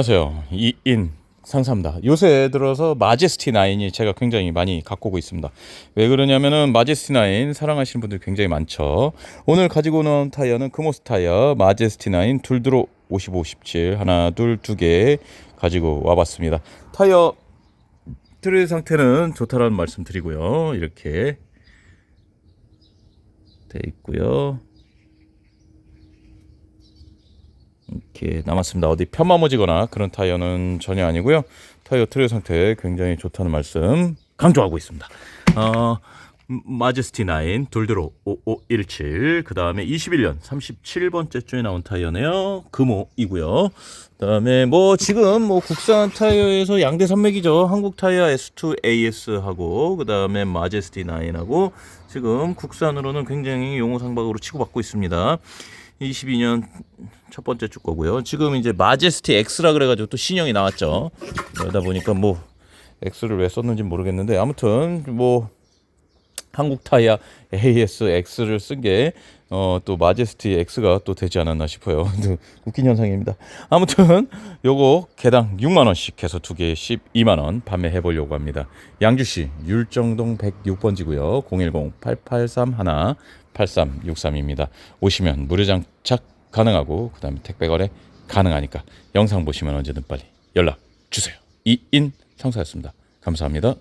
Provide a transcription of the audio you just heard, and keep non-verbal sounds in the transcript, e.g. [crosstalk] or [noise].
안녕하세요. 이인 상사입니다. 요새 들어서 마제스티 9이 제가 굉장히 많이 갖고 오고 있습니다. 왜 그러냐면은 마제스티 9 사랑하시는 분들이 굉장히 많죠. 오늘 가지고 온 타이어는 크모스 타이어 마제스티 9 둘드로 55, 17 하나 둘 두 개 가지고 와봤습니다. 타이어 트레 상태는 좋다라는 말씀 드리고요. 이렇게 돼 있고요. 이렇게 남았습니다. 어디 펴마모지거나 그런 타이어는 전혀 아니고요. 타이어 트레 상태 굉장히 좋다는 말씀 강조하고 있습니다. 어, 마제스티 9 돌드로 5517 그 다음에 21년 37번째 주에 나온 타이어네요. 금호이고요. 그다음에 뭐 지금 뭐 국산 타이어에서 양대 산맥이죠. 한국 타이어 S2 AS하고 그다음에 마제스티 9하고 지금 국산으로는 굉장히 용어 상박으로 치고받고 있습니다. 22년 첫 번째 주 거고요. 지금 이제 마제스티 X라 그래가지고 또 신형이 나왔죠. 그러다 보니까 뭐 X를 왜 썼는지 모르겠는데 아무튼 뭐 한국 타이어 AS X를 쓴 게 어또 마제스티 X가 또 되지 않았나 싶어요. [laughs] 웃긴 현상입니다. 아무튼 요거 개당 6만 원씩 해서 두 개에 12만 원 판매해 보려고 합니다. 양주시 율정동 106번지고요. 010-8831 8363입니다. 오시면 무료 장착 가능하고 그다음에 택배 거래 가능하니까 영상 보시면 언제든 빨리 연락 주세요. 이인 상사였습니다. 감사합니다.